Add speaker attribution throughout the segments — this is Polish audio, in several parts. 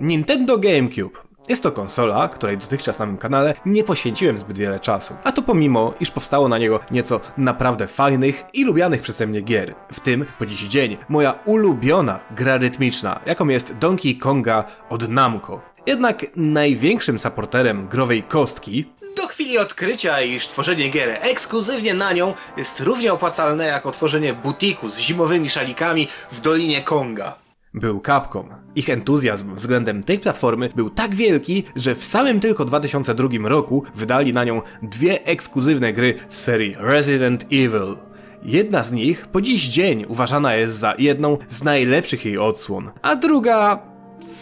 Speaker 1: Nintendo GameCube. Jest to konsola, której dotychczas na moim kanale nie poświęciłem zbyt wiele czasu. A to pomimo, iż powstało na niego nieco naprawdę fajnych i lubianych przeze mnie gier. W tym, po dziś dzień, moja ulubiona gra rytmiczna, jaką jest Donkey Konga od Namco. Jednak największym supporterem growej kostki do chwili odkrycia, iż tworzenie gier ekskluzywnie na nią jest równie opłacalne jak otworzenie butiku z zimowymi szalikami w Dolinie Konga. Był Capcom. Ich entuzjazm względem tej platformy był tak wielki, że w samym tylko 2002 roku wydali na nią dwie ekskluzywne gry z serii Resident Evil. Jedna z nich po dziś dzień uważana jest za jedną z najlepszych jej odsłon, a druga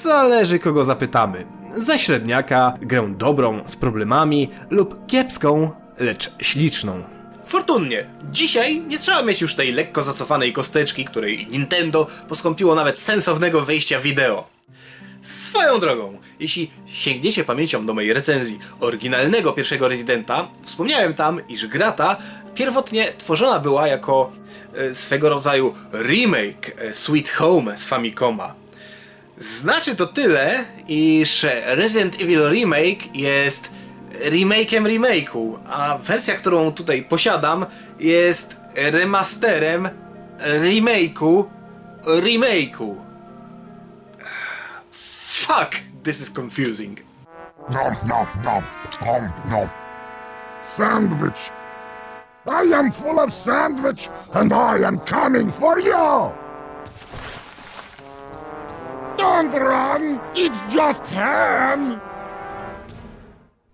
Speaker 1: zależy kogo zapytamy. Za średniaka, grę dobrą, z problemami lub kiepską, lecz śliczną. Fortunnie, dzisiaj nie trzeba mieć już tej lekko zacofanej kosteczki, której Nintendo poskąpiło nawet sensownego wejścia wideo. Swoją drogą, jeśli sięgniecie pamięcią do mojej recenzji oryginalnego pierwszego Residenta, wspomniałem tam, iż gra ta pierwotnie tworzona była jako e, swego rodzaju remake e, Sweet Home z Famicoma. Znaczy to tyle, iż Resident Evil Remake jest remake'em remake'u, a wersja, którą tutaj posiadam jest remasterem remake'u remake'u. Fuck, this is confusing.
Speaker 2: Nom nom nom nom nom. Sandwich. I am full of sandwich, and I am coming for you. Don't run! It's just ham.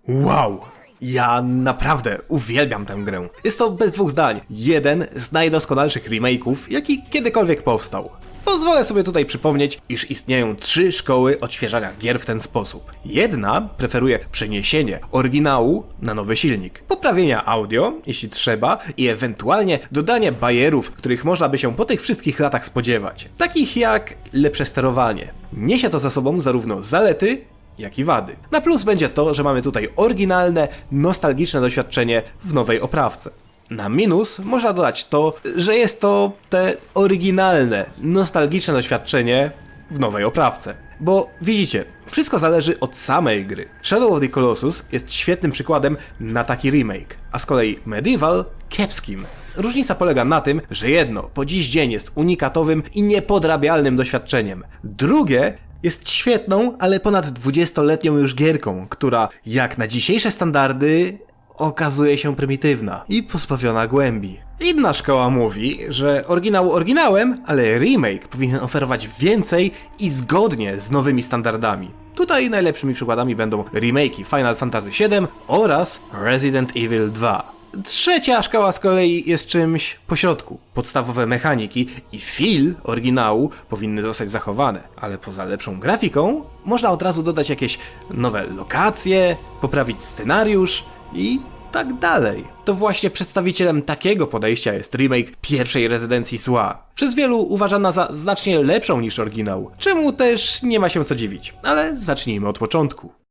Speaker 1: Wow! Ja naprawdę uwielbiam tę grę. Jest to bez dwóch zdań jeden z najdoskonalszych remake'ów, jaki kiedykolwiek powstał. Pozwolę sobie tutaj przypomnieć, iż istnieją trzy szkoły odświeżania gier w ten sposób. Jedna preferuje przeniesienie oryginału na nowy silnik, poprawienia audio, jeśli trzeba, i ewentualnie dodanie bajerów, których można by się po tych wszystkich latach spodziewać. Takich jak lepsze sterowanie. Niesie to za sobą zarówno zalety, jak i wady. Na plus będzie to, że mamy tutaj oryginalne, nostalgiczne doświadczenie w nowej oprawce. Na minus można dodać to, że jest to te oryginalne, nostalgiczne doświadczenie w nowej oprawce. Bo widzicie, wszystko zależy od samej gry. Shadow of the Colossus jest świetnym przykładem na taki remake, a z kolei Medieval kiepskim. Różnica polega na tym, że jedno po dziś dzień jest unikatowym i niepodrabialnym doświadczeniem. Drugie jest świetną, ale ponad 20-letnią już gierką, która jak na dzisiejsze standardy okazuje się prymitywna i pozbawiona głębi. Inna szkoła mówi, że oryginał oryginałem, ale remake powinien oferować więcej i zgodnie z nowymi standardami. Tutaj najlepszymi przykładami będą remake'i Final Fantasy VII oraz Resident Evil 2. Trzecia szkoła z kolei jest czymś pośrodku. Podstawowe mechaniki i feel oryginału powinny zostać zachowane, ale poza lepszą grafiką można od razu dodać jakieś nowe lokacje, poprawić scenariusz i tak dalej. To właśnie przedstawicielem takiego podejścia jest remake pierwszej rezydencji zła. Przez wielu uważana za znacznie lepszą niż oryginał, czemu też nie ma się co dziwić. Ale zacznijmy od początku.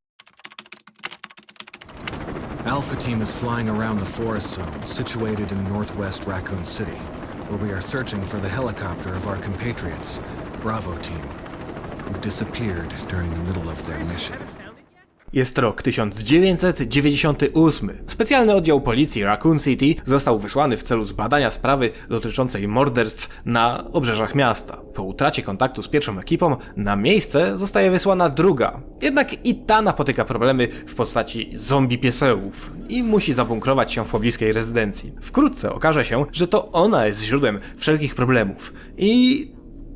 Speaker 3: Alpha Team is flying around the forest zone situated in northwest Raccoon City, where we are searching for the helicopter of our compatriots, Bravo Team, who disappeared during the middle of their mission.
Speaker 1: Jest rok 1998. Specjalny oddział policji Raccoon City został wysłany w celu zbadania sprawy dotyczącej morderstw na obrzeżach miasta. Po utracie kontaktu z pierwszą ekipą, na miejsce zostaje wysłana druga. Jednak i ta napotyka problemy w postaci zombie piesełów i musi zabunkrować się w pobliskiej rezydencji. Wkrótce okaże się, że to ona jest źródłem wszelkich problemów. I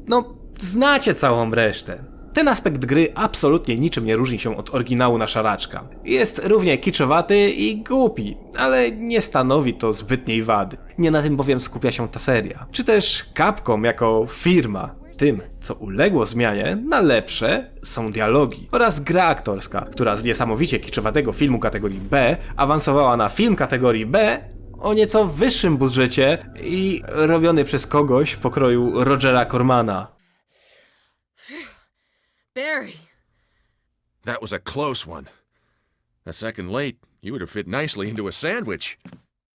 Speaker 1: no, znacie całą resztę. Ten aspekt gry absolutnie niczym nie różni się od oryginału na szaraczka. Jest równie kiczowaty i głupi, ale nie stanowi to zbytniej wady. Nie na tym bowiem skupia się ta seria. Czy też Capcom jako firma. Tym, co uległo zmianie na lepsze, są dialogi oraz gra aktorska, która z niesamowicie kiczowatego filmu kategorii B awansowała na film kategorii B o nieco wyższym budżecie i robiony przez kogoś w pokroju Rogera Cormana.
Speaker 4: Barry.
Speaker 5: That was a close one. A second late, you would have fit nicely into a sandwich.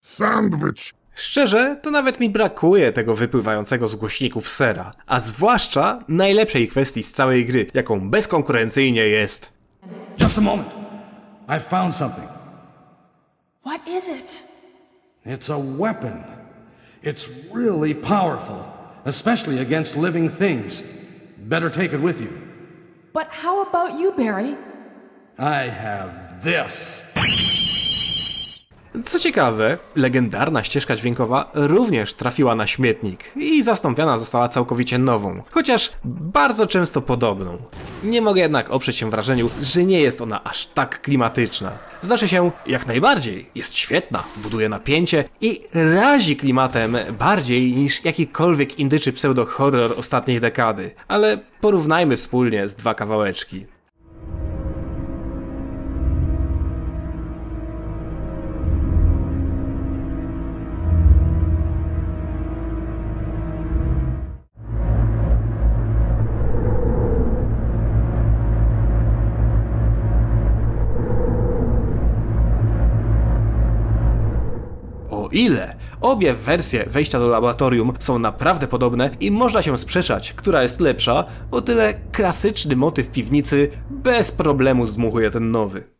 Speaker 2: Sandwich.
Speaker 1: Szczerze, to nawet mi brakuje tego wypływającego z głośników sera, a zwłaszcza najlepszej kwestii z całej gry, jaką bezkonkurencyjnie jest.
Speaker 4: Just a moment. I found something.
Speaker 6: What is it?
Speaker 4: It's a weapon. It's really powerful, especially against living things. Better take it with you.
Speaker 6: But how about you, Barry?
Speaker 4: I have this.
Speaker 1: Co ciekawe, legendarna ścieżka dźwiękowa również trafiła na śmietnik i zastąpiona została całkowicie nową, chociaż bardzo często podobną. Nie mogę jednak oprzeć się wrażeniu, że nie jest ona aż tak klimatyczna. Znaczy się, jak najbardziej, jest świetna, buduje napięcie i razi klimatem bardziej niż jakikolwiek indyczy pseudo-horror ostatniej dekady. Ale porównajmy wspólnie z dwa kawałeczki. Ile obie wersje wejścia do laboratorium są naprawdę podobne i można się sprzeczać, która jest lepsza, o tyle klasyczny motyw piwnicy bez problemu zdmuchuje ten nowy.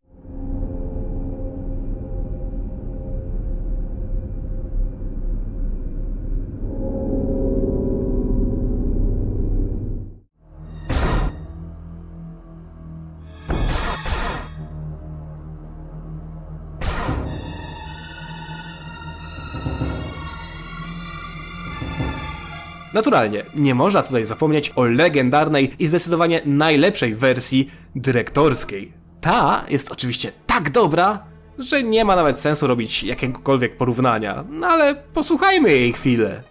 Speaker 1: Naturalnie, nie można tutaj zapomnieć o legendarnej i zdecydowanie najlepszej wersji dyrektorskiej. Ta jest oczywiście tak dobra, że nie ma nawet sensu robić jakiegokolwiek porównania, no ale posłuchajmy jej chwilę.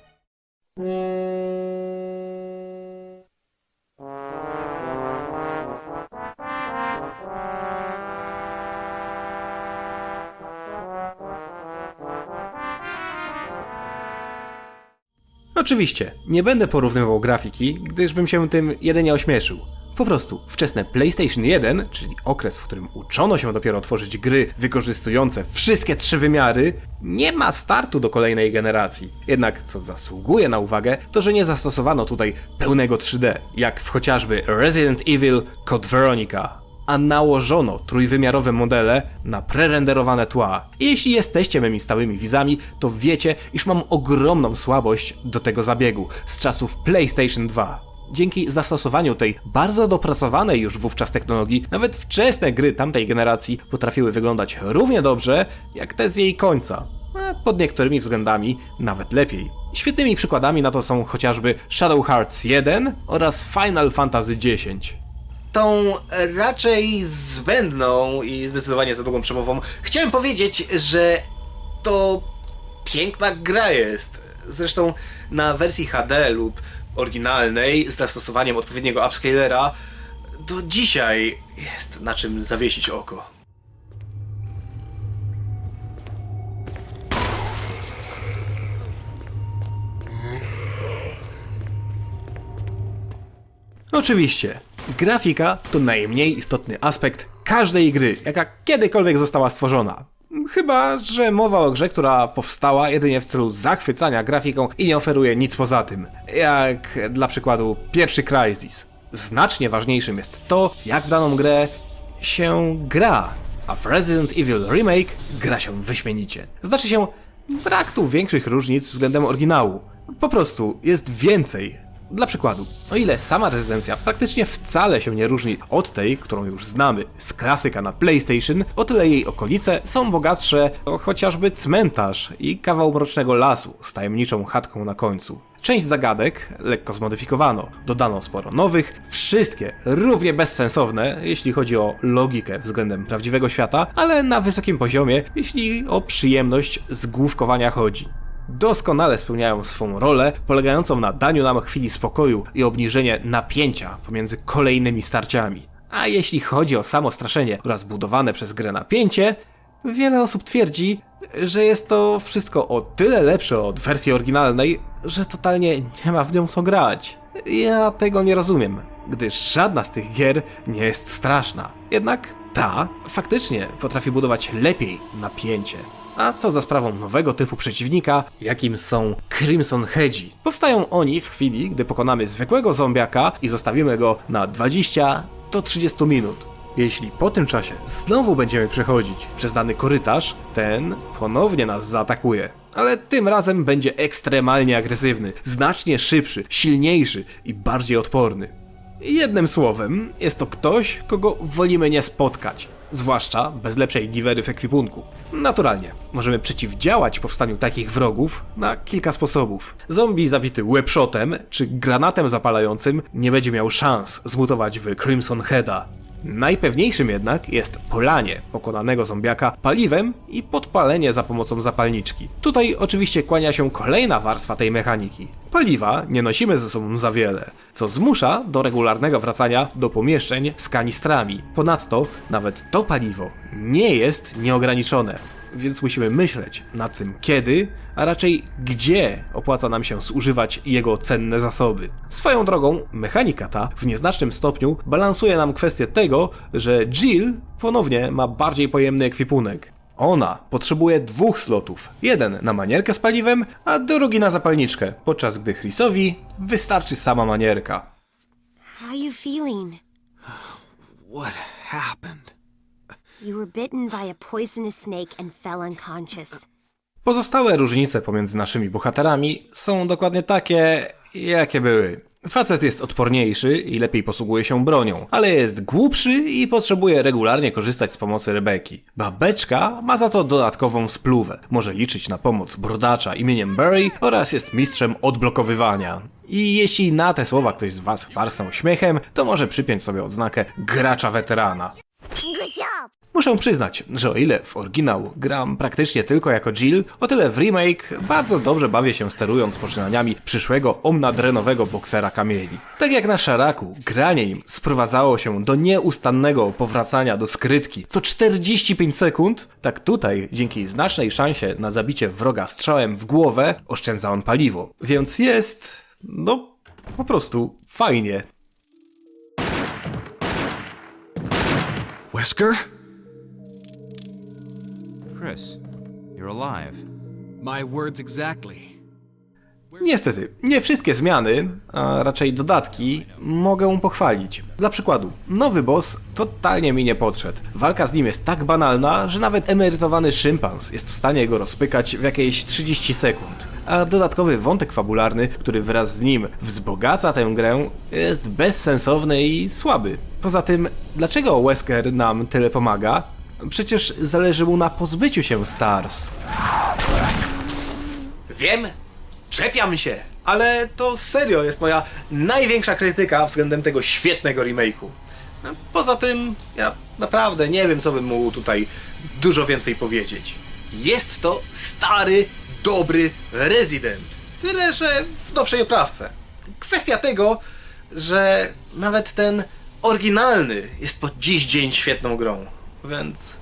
Speaker 1: Oczywiście, nie będę porównywał grafiki, gdyż bym się tym jedynie ośmieszył. Po prostu, wczesne PlayStation 1, czyli okres, w którym uczono się dopiero tworzyć gry wykorzystujące wszystkie trzy wymiary, nie ma startu do kolejnej generacji. Jednak co zasługuje na uwagę, to że nie zastosowano tutaj pełnego 3D, jak w chociażby Resident Evil Code Veronica, a nałożono trójwymiarowe modele na prerenderowane tła. I jeśli jesteście mymi stałymi widzami, to wiecie, iż mam ogromną słabość do tego zabiegu z czasów PlayStation 2. Dzięki zastosowaniu tej bardzo dopracowanej już wówczas technologii, nawet wczesne gry tamtej generacji potrafiły wyglądać równie dobrze, jak te z jej końca. A pod niektórymi względami nawet lepiej. Świetnymi przykładami na to są chociażby Shadow Hearts 1 oraz Final Fantasy X tą raczej zbędną i zdecydowanie za długą przemową chciałem powiedzieć, że to piękna gra jest. Zresztą na wersji HD lub oryginalnej z zastosowaniem odpowiedniego upscalera do dzisiaj jest na czym zawiesić oko. Oczywiście, grafika to najmniej istotny aspekt każdej gry, jaka kiedykolwiek została stworzona. Chyba, że mowa o grze, która powstała jedynie w celu zachwycania grafiką i nie oferuje nic poza tym. Jak dla przykładu pierwszy Crysis. Znacznie ważniejszym jest to, jak w daną grę się gra, a w Resident Evil Remake gra się wyśmienicie. Znaczy się, brak tu większych różnic względem oryginału. Po prostu jest więcej. Dla przykładu, o ile sama rezydencja praktycznie wcale się nie różni od tej, którą już znamy z klasyka na PlayStation, o tyle jej okolice są bogatsze o chociażby cmentarz i kawał mrocznego lasu z tajemniczą chatką na końcu. Część zagadek lekko zmodyfikowano, dodano sporo nowych, wszystkie równie bezsensowne, jeśli chodzi o logikę względem prawdziwego świata, ale na wysokim poziomie, jeśli o przyjemność z główkowania chodzi doskonale spełniają swą rolę, polegającą na daniu nam chwili spokoju i obniżenie napięcia pomiędzy kolejnymi starciami. A jeśli chodzi o samo straszenie oraz budowane przez grę napięcie, wiele osób twierdzi, że jest to wszystko o tyle lepsze od wersji oryginalnej, że totalnie nie ma w nią co grać. Ja tego nie rozumiem, gdyż żadna z tych gier nie jest straszna. Jednak ta faktycznie potrafi budować lepiej napięcie. A to za sprawą nowego typu przeciwnika, jakim są Crimson Hedzi. Powstają oni w chwili, gdy pokonamy zwykłego zombiaka i zostawimy go na 20 do 30 minut. Jeśli po tym czasie znowu będziemy przechodzić przez dany korytarz, ten ponownie nas zaatakuje. Ale tym razem będzie ekstremalnie agresywny, znacznie szybszy, silniejszy i bardziej odporny. Jednym słowem, jest to ktoś, kogo wolimy nie spotkać, zwłaszcza bez lepszej giwery w ekwipunku. Naturalnie, możemy przeciwdziałać powstaniu takich wrogów na kilka sposobów. Zombie zabity webshotem czy granatem zapalającym nie będzie miał szans zmutować w Crimson Heada. Najpewniejszym jednak jest polanie pokonanego zombiaka paliwem i podpalenie za pomocą zapalniczki. Tutaj oczywiście kłania się kolejna warstwa tej mechaniki. Paliwa nie nosimy ze sobą za wiele, co zmusza do regularnego wracania do pomieszczeń z kanistrami. Ponadto nawet to paliwo nie jest nieograniczone, więc musimy myśleć nad tym kiedy, a raczej gdzie opłaca nam się zużywać jego cenne zasoby. Swoją drogą, mechanika ta w nieznacznym stopniu balansuje nam kwestię tego, że Jill ponownie ma bardziej pojemny ekwipunek. Ona potrzebuje dwóch slotów. Jeden na manierkę z paliwem, a drugi na zapalniczkę, podczas gdy Chrisowi wystarczy sama manierka.
Speaker 7: How you feeling?
Speaker 3: What happened?
Speaker 7: You were bitten by a poisonous snake and fell unconscious.
Speaker 1: Pozostałe różnice pomiędzy naszymi bohaterami są dokładnie takie, jakie były. Facet jest odporniejszy i lepiej posługuje się bronią, ale jest głupszy i potrzebuje regularnie korzystać z pomocy Rebeki. Babeczka ma za to dodatkową spluwę. Może liczyć na pomoc brodacza imieniem Barry oraz jest mistrzem odblokowywania. I jeśli na te słowa ktoś z was warstą śmiechem, to może przypiąć sobie odznakę gracza weterana.
Speaker 7: Job!
Speaker 1: Muszę przyznać, że o ile w oryginał gram praktycznie tylko jako Jill, o tyle w remake bardzo dobrze bawię się sterując poczynaniami przyszłego omnadrenowego boksera kamieni. Tak jak na Sharaku, granie im sprowadzało się do nieustannego powracania do skrytki co 45 sekund, tak tutaj, dzięki znacznej szansie na zabicie wroga strzałem w głowę, oszczędza on paliwo. Więc jest, no, po prostu fajnie.
Speaker 3: Wesker?
Speaker 8: Chris, you're alive.
Speaker 3: My words exactly.
Speaker 1: Niestety, nie wszystkie zmiany, a raczej dodatki, mogę pochwalić. Dla przykładu, nowy boss totalnie mi nie podszedł. Walka z nim jest tak banalna, że nawet emerytowany szympans jest w stanie go rozpykać w jakieś 30 sekund. A dodatkowy wątek fabularny, który wraz z nim wzbogaca tę grę, jest bezsensowny i słaby. Poza tym, dlaczego Wesker nam tyle pomaga? Przecież zależy mu na pozbyciu się Stars. Wiem, czepiam się, ale to serio jest moja największa krytyka względem tego świetnego remake'u. Poza tym, ja naprawdę nie wiem, co bym mógł tutaj dużo więcej powiedzieć. Jest to stary, dobry Resident. Tyle, że w nowszej oprawce. Kwestia tego, że nawet ten oryginalny jest po dziś dzień świetną grą. Więc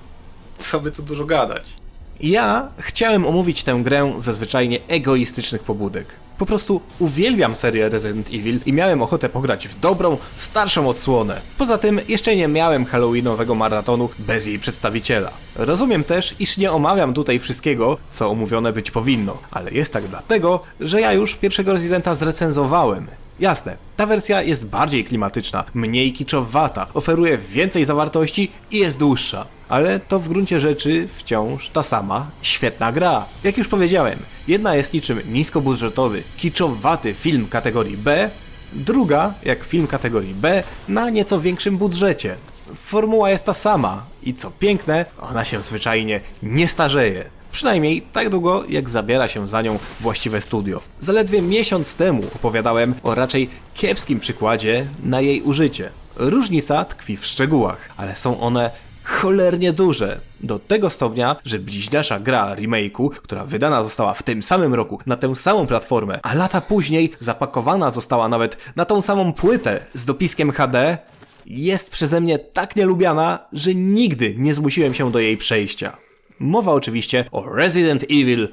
Speaker 1: co by tu dużo gadać. Ja chciałem omówić tę grę ze zwyczajnie egoistycznych pobudek. Po prostu uwielbiam serię Resident Evil i miałem ochotę pograć w dobrą, starszą odsłonę. Poza tym jeszcze nie miałem Halloweenowego maratonu bez jej przedstawiciela. Rozumiem też, iż nie omawiam tutaj wszystkiego, co omówione być powinno, ale jest tak dlatego, że ja już pierwszego Residenta zrecenzowałem Jasne, ta wersja jest bardziej klimatyczna, mniej kiczowata, oferuje więcej zawartości i jest dłuższa. Ale to w gruncie rzeczy wciąż ta sama świetna gra. Jak już powiedziałem, jedna jest niczym niskobudżetowy, kiczowaty film kategorii B, druga jak film kategorii B na nieco większym budżecie. Formuła jest ta sama i co piękne, ona się zwyczajnie nie starzeje. Przynajmniej tak długo, jak zabiera się za nią właściwe studio. Zaledwie miesiąc temu opowiadałem o raczej kiepskim przykładzie na jej użycie. Różnica tkwi w szczegółach, ale są one cholernie duże. Do tego stopnia, że bliźniacza gra remake'u, która wydana została w tym samym roku na tę samą platformę, a lata później zapakowana została nawet na tą samą płytę z dopiskiem HD, jest przeze mnie tak nielubiana, że nigdy nie zmusiłem się do jej przejścia. Mowa oczywiście o Resident Evil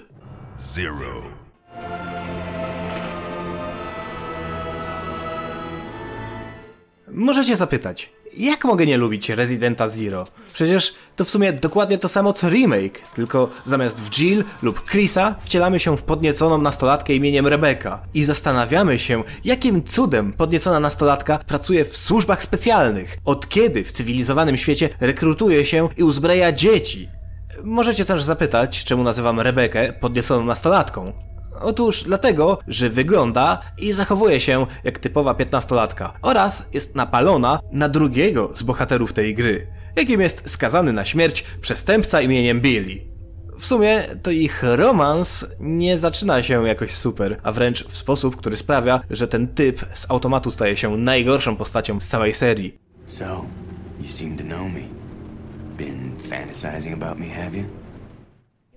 Speaker 2: Zero.
Speaker 1: Możecie zapytać, Jak mogę nie lubić Residenta Zero? Przecież to w sumie dokładnie to samo co remake, tylko zamiast w Jill lub Chrisa wcielamy się w podnieconą nastolatkę imieniem Rebecca i zastanawiamy się, jakim cudem podniecona nastolatka pracuje w służbach specjalnych, od kiedy w cywilizowanym świecie rekrutuje się i uzbraja dzieci. Możecie też zapytać, czemu nazywam Rebekę podnieconą nastolatką. Otóż dlatego, że wygląda i zachowuje się jak typowa piętnastolatka oraz jest napalona na drugiego z bohaterów tej gry, jakim jest skazany na śmierć przestępca imieniem Billy. W sumie to ich romans nie zaczyna się jakoś super, a wręcz w sposób, który sprawia, że ten typ z automatu staje się najgorszą postacią z całej serii.
Speaker 9: So, you seem to know me. Been fantasizing about me, have you?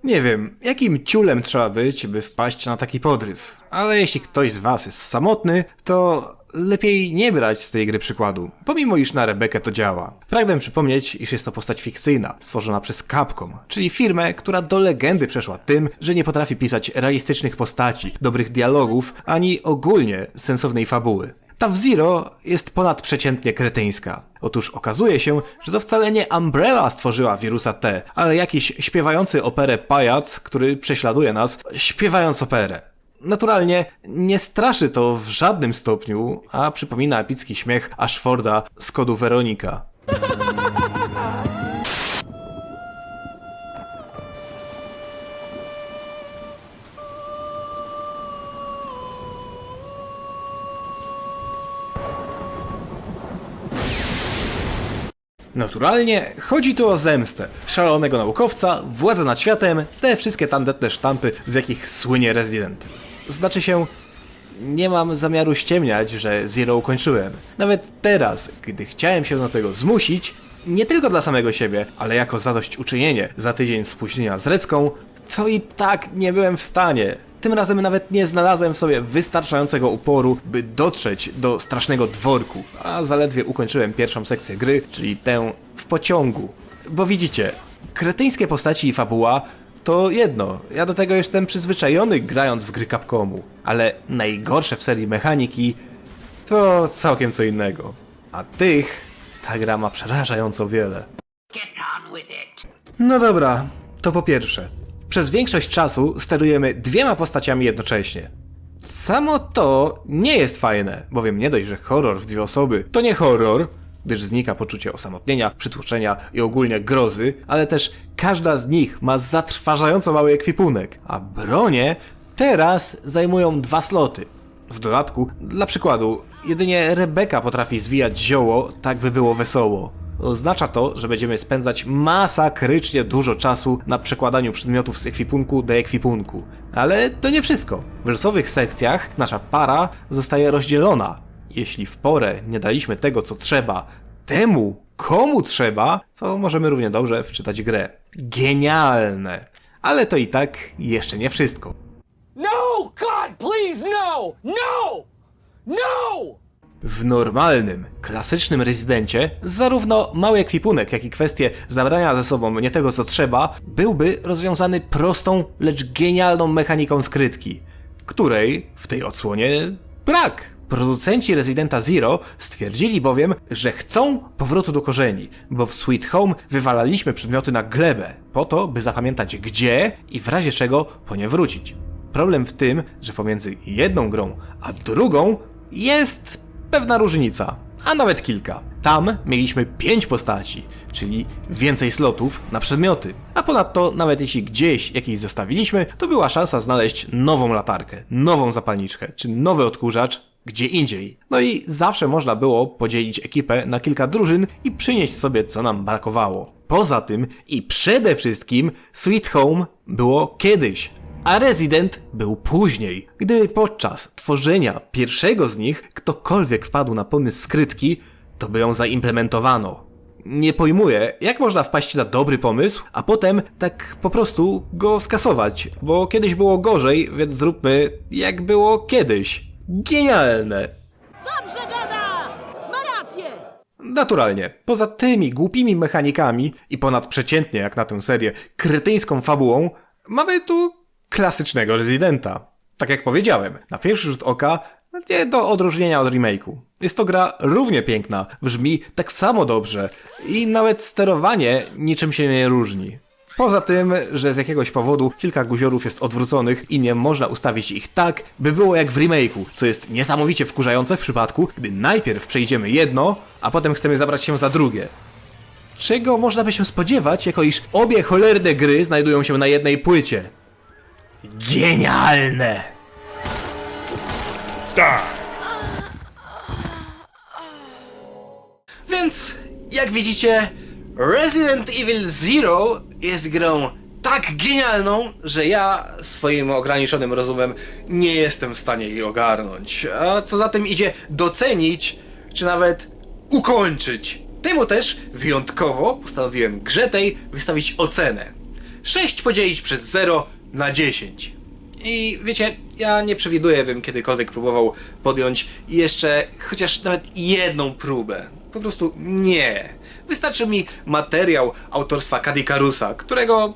Speaker 1: Nie wiem, jakim ciulem trzeba być, by wpaść na taki podryw. Ale jeśli ktoś z was jest samotny, to lepiej nie brać z tej gry przykładu, pomimo iż na Rebekę to działa. Pragnę przypomnieć, iż jest to postać fikcyjna, stworzona przez Capcom, czyli firmę, która do legendy przeszła tym, że nie potrafi pisać realistycznych postaci, dobrych dialogów, ani ogólnie sensownej fabuły. Ta w Zero jest ponadprzeciętnie kretyńska. Otóż okazuje się, że to wcale nie Umbrella stworzyła wirusa T, ale jakiś śpiewający operę pajac, który prześladuje nas, śpiewając operę. Naturalnie nie straszy to w żadnym stopniu, a przypomina epicki śmiech Ashforda z kodu Weronika. Naturalnie chodzi tu o zemstę, szalonego naukowca, władzę nad światem, te wszystkie tandetne sztampy, z jakich słynie Resident. Znaczy się, nie mam zamiaru ściemniać, że Zero ukończyłem. Nawet teraz, gdy chciałem się do tego zmusić, nie tylko dla samego siebie, ale jako zadośćuczynienie za tydzień spóźnienia z Recką, to i tak nie byłem w stanie. Tym razem nawet nie znalazłem w sobie wystarczającego uporu, by dotrzeć do strasznego dworku, a zaledwie ukończyłem pierwszą sekcję gry, czyli tę w pociągu. Bo widzicie, kretyńskie postaci i fabuła to jedno, ja do tego jestem przyzwyczajony grając w gry Capcomu, ale najgorsze w serii mechaniki to całkiem co innego. A tych ta gra ma przerażająco wiele. No dobra, to po pierwsze. Przez większość czasu sterujemy dwiema postaciami jednocześnie. Samo to nie jest fajne, bowiem nie dość, że horror w dwie osoby to nie horror, gdyż znika poczucie osamotnienia, przytłoczenia i ogólnie grozy, ale też każda z nich ma zatrważająco mały ekwipunek, a bronie teraz zajmują dwa sloty. W dodatku, dla przykładu, jedynie Rebeka potrafi zwijać zioło tak, by było wesoło. Oznacza to, że będziemy spędzać masakrycznie dużo czasu na przekładaniu przedmiotów z ekwipunku do ekwipunku. Ale to nie wszystko. W losowych sekcjach nasza para zostaje rozdzielona. Jeśli w porę nie daliśmy tego, co trzeba, temu, komu trzeba, to możemy równie dobrze wczytać grę. Genialne! Ale to i tak jeszcze nie wszystko.
Speaker 10: No! God, please, no! No! No!
Speaker 1: W normalnym, klasycznym rezydencie zarówno mały ekwipunek, jak i kwestie zabrania ze sobą nie tego co trzeba byłby rozwiązany prostą, lecz genialną mechaniką skrytki, której w tej odsłonie brak. Producenci Residenta Zero stwierdzili bowiem, że chcą powrotu do korzeni, bo w Sweet Home wywalaliśmy przedmioty na glebę, po to, by zapamiętać gdzie i w razie czego po nie wrócić. Problem w tym, że pomiędzy jedną grą a drugą jest pewna różnica, a nawet kilka. Tam mieliśmy pięć postaci, czyli więcej slotów na przedmioty. A ponadto, nawet jeśli gdzieś jakiś zostawiliśmy, to była szansa znaleźć nową latarkę, nową zapalniczkę czy nowy odkurzacz gdzie indziej. No i zawsze można było podzielić ekipę na kilka drużyn i przynieść sobie co nam brakowało. Poza tym i przede wszystkim Sweet Home było kiedyś, a Resident był później. Gdyby podczas tworzenia pierwszego z nich ktokolwiek wpadł na pomysł skrytki, to by ją zaimplementowano. Nie pojmuję, jak można wpaść na dobry pomysł, a potem tak po prostu go skasować, bo kiedyś było gorzej, więc zróbmy jak było kiedyś. Genialne!
Speaker 6: Dobrze gada! Ma rację!
Speaker 1: Naturalnie, poza tymi głupimi mechanikami i ponadprzeciętnie jak na tę serię kretyńską fabułą, mamy tu klasycznego rezydenta. Tak jak powiedziałem, na pierwszy rzut oka Nie do odróżnienia od remake'u. Jest to gra równie piękna, brzmi tak samo dobrze i nawet sterowanie niczym się nie różni. Poza tym, że z jakiegoś powodu kilka guziorów jest odwróconych i nie można ustawić ich tak, by było jak w remake'u, co jest niesamowicie wkurzające w przypadku, gdy najpierw przejdziemy jedno, a potem chcemy zabrać się za drugie. Czego można by się spodziewać, jako iż obie cholerne gry znajdują się na jednej płycie. Genialne! Więc, jak widzicie, Resident Evil Zero jest grą tak genialną, że ja swoim ograniczonym rozumem nie jestem w stanie jej ogarnąć. A co za tym idzie, docenić, czy nawet ukończyć. Temu też wyjątkowo postanowiłem grze tej wystawić ocenę. 6 podzielić przez 0 na 10. I wiecie, ja nie przewiduję, bym kiedykolwiek próbował podjąć jeszcze chociaż nawet jedną próbę. Po prostu nie. Wystarczy mi materiał autorstwa Kadikarusa, którego,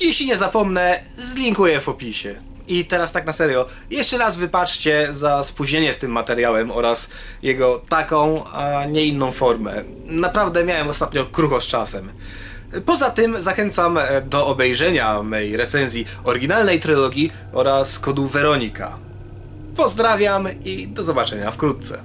Speaker 1: jeśli nie zapomnę, zlinkuję w opisie. I teraz tak na serio, jeszcze raz wybaczcie za spóźnienie z tym materiałem oraz jego taką, a nie inną formę. Naprawdę miałem ostatnio krucho z czasem. Poza tym zachęcam e, do obejrzenia mej recenzji oryginalnej trylogii oraz kodu Weronika. Pozdrawiam i do zobaczenia wkrótce.